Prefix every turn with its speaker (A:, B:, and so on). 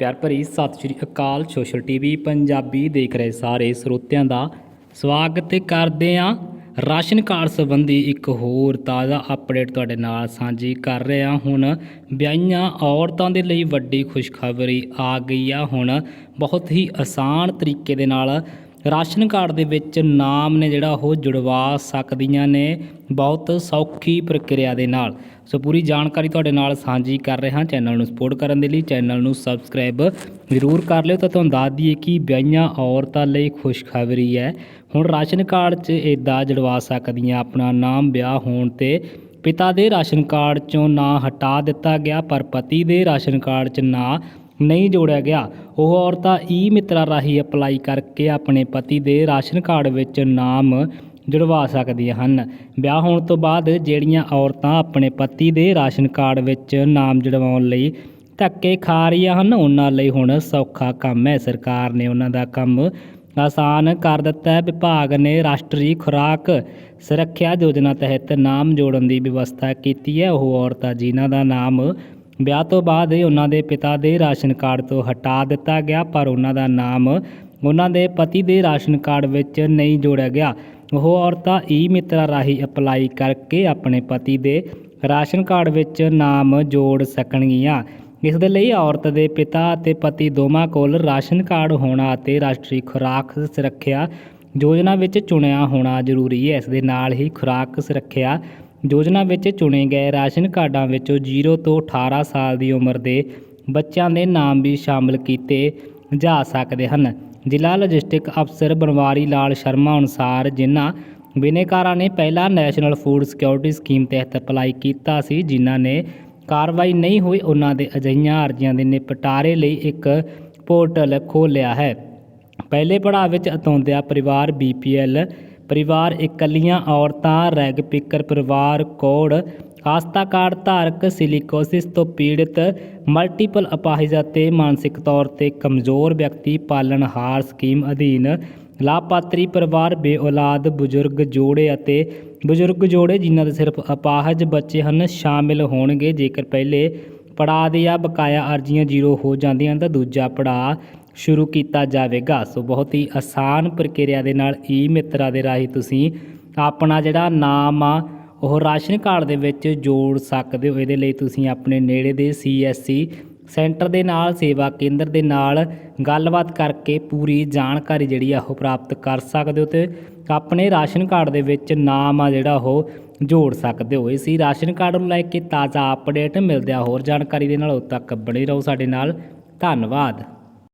A: ਪਿਆਰ ਭਰੀ ਸਤਿ ਸ਼੍ਰੀ ਅਕਾਲ ਸੋਸ਼ਲ ਟੀਵੀ ਪੰਜਾਬੀ ਦੇਖ ਰਹੇ ਸਾਰੇ ਸਰੋਤਿਆਂ ਦਾ ਸਵਾਗਤ ਕਰਦੇ ਹਾਂ। ਰਾਸ਼ਨ ਕਾਰਡ ਸੰਬੰਧੀ ਇੱਕ ਹੋਰ ਤਾਜ਼ਾ ਅਪਡੇਟ ਤੁਹਾਡੇ ਨਾਲ ਸਾਂਝੀ ਕਰ ਰਹੇ ਹਾਂ ਹੁਣ। ਵਿਆਹੀਆਂ ਔਰਤਾਂ ਦੇ ਲਈ ਵੱਡੀ ਖੁਸ਼ਖਬਰੀ ਆ ਗਈ ਆ ਹੁਣ। ਬਹੁਤ ਹੀ ਆਸਾਨ ਤਰੀਕੇ ਦੇ ਨਾਲ ਰਾਸ਼ਨ ਕਾਰਡ ਦੇ ਵਿੱਚ ਨਾਮ ਨੇ ਜਿਹੜਾ ਉਹ ਜੁੜਵਾ ਸਕਦੀਆਂ ਨੇ। ਬਹੁਤ ਸੌਖੀ ਪ੍ਰਕਿਰਿਆ ਦੇ ਨਾਲ। ਸੋ ਪੂਰੀ ਜਾਣਕਾਰੀ ਤੁਹਾਡੇ ਨਾਲ ਸਾਂਝੀ ਕਰ ਰਹੇ ਹਾਂ ਚੈਨਲ ਨੂੰ ਸਪੋਰਟ ਕਰਨ ਦੇ ਲਈ। ਚੈਨਲ ਨੂੰ ਸਬਸਕ੍ਰਾਈਬ ਜ਼ਰੂਰ ਕਰ ਲਿਓ ਤਾਂ ਤੁਹਾਨੂੰ ਦੱਸ ਦਈਏ ਕਿ ਵਿਆਹੀਆਂ ਔਰਤਾਂ ਲਈ ਖੁਸ਼ਖਬਰੀ ਹੈ। ਹੁਣ ਰਾਸ਼ਨ ਕਾਰਡ 'ਚ ਇਦਾਂ ਜੜਵਾ ਸਕਦੀਆਂ। ਆਪਣਾ ਨਾਮ ਵਿਆਹ ਹੋਣ ਤੇ ਪਿਤਾ ਦੇ ਰਾਸ਼ਨ ਕਾਰਡ 'ਚੋਂ ਨਾਂ ਹਟਾ ਦਿੱਤਾ ਗਿਆ। ਪਰ ਪਤੀ ਦੇ ਰਾਸ਼ਨ ਕਾਰਡ 'ਚ ਨਾਂ ਨਹੀਂ ਜੋੜਿਆ ਗਿਆ। ਉਹ ਔਰਤਾਂ ਈ ਮਿੱਤਰਾਂ ਰਾਹੀਂ ਅਪਲਾਈ ਕਰਕੇ ਆਪਣੇ ਪਤੀ ਦੇ ਰਾਸ਼ਨ ਕਾਰਡ ਵਿੱਚ ਨਾਮ ਜੁੜਵਾ ਸਕਦੀਆਂ ਹਨ। ਵਿਆਹ ਹੋਣ ਤੋਂ ਬਾਅਦ ਜਿਹੜੀਆਂ ਔਰਤਾਂ ਆਪਣੇ ਪਤੀ ਦੇ ਰਾਸ਼ਨ ਕਾਰਡ ਵਿੱਚ ਨਾਮ ਜੁੜਵਾਉਣ ਲਈ ਧੱਕੇ ਖਾ ਰਹੀਆਂ ਹਨ, ਉਹਨਾਂ ਲਈ ਹੁਣ ਸੌਖਾ ਕੰਮ ਹੈ। ਸਰਕਾਰ ਨੇ ਉਹਨਾਂ ਦਾ ਕੰਮ ਆਸਾਨ ਕਰ ਦਿੱਤਾ ਹੈ। ਵਿਭਾਗ ਨੇ ਰਾਸ਼ਟਰੀ ਖੁਰਾਕ ਸੁਰੱਖਿਆ ਯੋਜਨਾ ਤਹਿਤ ਨਾਮ ਜੋੜਨ ਦੀ ਵਿਵਸਥਾ ਕੀਤੀ ਹੈ। ਉਹ ਔਰਤਾਂ ਜਿਨ੍ਹਾਂ ਦਾ ਨਾਮ ਵਿਆਹ ਤੋਂ ਬਾਅਦ ਉਹਨਾਂ ਦੇ ਪਿਤਾ ਦੇ ਰਾਸ਼ਨ ਕਾਰਡ ਤੋਂ ਹਟਾ ਦਿੱਤਾ ਗਿਆ, ਪਰ ਉਹਨਾਂ ਦਾ ਨਾਮ ਉਹਨਾਂ ਦੇ ਪਤੀ ਦੇ ਰਾਸ਼ਨ ਕਾਰਡ ਵਿੱਚ ਨਹੀਂ ਜੋੜਿਆ ਗਿਆ। ਉਹ ਔਰਤਾਂ ਈ ਮਿੱਤਰਾ ਰਾਹੀਂ ਅਪਲਾਈ ਕਰਕੇ ਆਪਣੇ ਪਤੀ ਦੇ ਰਾਸ਼ਨ ਕਾਰਡ ਵਿੱਚ ਨਾਮ ਜੋੜ ਸਕਣਗੀਆਂ। ਇਸ ਦੇ ਲਈ ਔਰਤ ਦੇ ਪਿਤਾ ਅਤੇ ਪਤੀ ਦੋਵਾਂ ਕੋਲ ਰਾਸ਼ਨ ਕਾਰਡ ਹੋਣਾ ਅਤੇ ਰਾਸ਼ਟਰੀ ਖੁਰਾਕ ਸੁਰੱਖਿਆ ਯੋਜਨਾ ਵਿੱਚ ਚੁਣਿਆ ਹੋਣਾ ਜ਼ਰੂਰੀ ਹੈ। ਇਸ ਦੇ ਨਾਲ ਹੀ ਖੁਰਾਕ ਸੁਰੱਖਿਆ ਯੋਜਨਾ ਵਿੱਚ ਚੁਣੇ ਗਏ ਰਾਸ਼ਨ ਕਾਰਡਾਂ ਵਿੱਚੋਂ ਜ਼ੀਰੋ ਤੋਂ 18 ਸਾਲ ਦੀ ਉਮਰ ਦੇ ਬੱਚਿਆਂ ਦੇ ਨਾਮ ਵੀ ਸ਼ਾਮਲ ਕੀਤੇ ਜਾ ਸਕਦੇ ਹਨ। ਜ਼ਿਲ੍ਹਾ ਲੌਜਿਸਟਿਕ ਅਫਸਰ ਬਨਵਾਰੀ ਲਾਲ ਸ਼ਰਮਾ ਅਨੁਸਾਰ ਜਿਨ੍ਹਾਂ ਬਿਨੇਕਾਰਾਂ ਨੇ ਪਹਿਲਾਂ ਨੈਸ਼ਨਲ ਫੂਡ ਸਿਕਿਉਰਿਟੀ ਸਕੀਮ ਤਹਿਤ ਅਪਲਾਈ ਕੀਤਾ ਸੀ, ਜਿਨ੍ਹਾਂ ਨੇ ਕਾਰਵਾਈ ਨਹੀਂ ਹੋਈ, ਉਹਨਾਂ ਦੇ ਅਜਿਹੀਆਂ ਅਰਜ਼ੀਆਂ ਦੇ ਨਿਪਟਾਰੇ ਲਈ ਇੱਕ ਪੋਰਟਲ ਖੋਲ੍ਹਿਆ ਹੈ। ਪਹਿਲੇ ਪੜਾਅ ਵਿੱਚ ਅਤੌਂਦਿਆ ਪਰਿਵਾਰ ਬੀਪੀਐਲ ਪਰਿਵਾਰ ਇਕੱਲੀਆਂ ਔਰਤਾਂ, ਰੈਗ ਪਿਕਰ ਪਰਿਵਾਰ ਕੋਡ ਆਸਥਾ ਕਾਰਡ ਧਾਰਕ, ਸਿਲਿਕੋਸਿਸ ਤੋਂ ਪੀੜਤ, ਮਲਟੀਪਲ ਅਪਾਹਿਜ ਅਤੇ ਮਾਨਸਿਕ ਤੌਰ ਤੇ ਕਮਜ਼ੋਰ ਵਿਅਕਤੀ ਪਾਲਣਹਾਰ ਸਕੀਮ ਅਧੀਨ ਲਾਭਪਾਤਰੀ ਪਰਿਵਾਰ, ਬੇਔਲਾਦ, ਬਜ਼ੁਰਗ ਜੋੜੇ ਅਤੇ ਬਜ਼ੁਰਗ ਜੋੜੇ ਜਿਨ੍ਹਾਂ ਦੇ ਸਿਰਫ ਅਪਾਹਜ ਬੱਚੇ ਹਨ, ਸ਼ਾਮਿਲ ਹੋਣਗੇ। ਜੇਕਰ ਪਹਿਲੇ ਪੜਾਅ ਦੀਆਂ ਬਕਾਇਆ ਅਰਜ਼ੀਆਂ ਜ਼ੀਰੋ ਹੋ ਜਾਂਦੀਆਂ ਹਨ ਤਾਂ ਦੂਜਾ ਪੜਾਅ ਸ਼ੁਰੂ ਕੀਤਾ ਜਾਵੇਗਾ। ਸੋ ਬਹੁਤ ਹੀ ਆਸਾਨ ਪ੍ਰਕਿਰਿਆ ਦੇ ਨਾਲ ਈ ਮਿੱਤਰਾ ਦੇ ਰਾਹੀਂ ਤੁਸੀਂ ਆਪਣਾ ਜਿਹੜਾ ਨਾਮ ਆ, ਉਹ ਰਾਸ਼ਨ ਕਾਰਡ ਦੇ ਵਿੱਚ ਜੋੜ ਸਕਦੇ ਹੋ। ਇਹਦੇ ਲਈ ਤੁਸੀਂ ਆਪਣੇ ਨੇੜੇ ਦੇ ਸੀਐਸਸੀ ਸੈਂਟਰ ਦੇ ਨਾਲ, ਸੇਵਾ ਕੇਂਦਰ ਦੇ ਨਾਲ ਗੱਲਬਾਤ ਕਰਕੇ ਪੂਰੀ ਜਾਣਕਾਰੀ ਜਿਹੜੀ ਆ, ਉਹ ਪ੍ਰਾਪਤ ਕਰ ਸਕਦੇ ਹੋ ਤੇ ਆਪਣੇ ਰਾਸ਼ਨ ਕਾਰਡ ਦੇ ਵਿੱਚ ਨਾਮ ਆ ਜਿਹੜਾ, ਉਹ ਜੋੜ ਸਕਦੇ ਹੋ। ਇਸੀ ਰਾਸ਼ਨ ਕਾਰਡ ਨੂੰ ਲੈ ਕੇ ਤਾਜ਼ਾ ਅਪਡੇਟ ਮਿਲਦਿਆਂ ਹੋਰ ਜਾਣਕਾਰੀ ਦੇ ਨਾਲ ਉਦੋਂ ਤੱਕ ਬਣੇ ਰਹੋ ਸਾਡੇ ਨਾਲ। ਧੰਨਵਾਦ।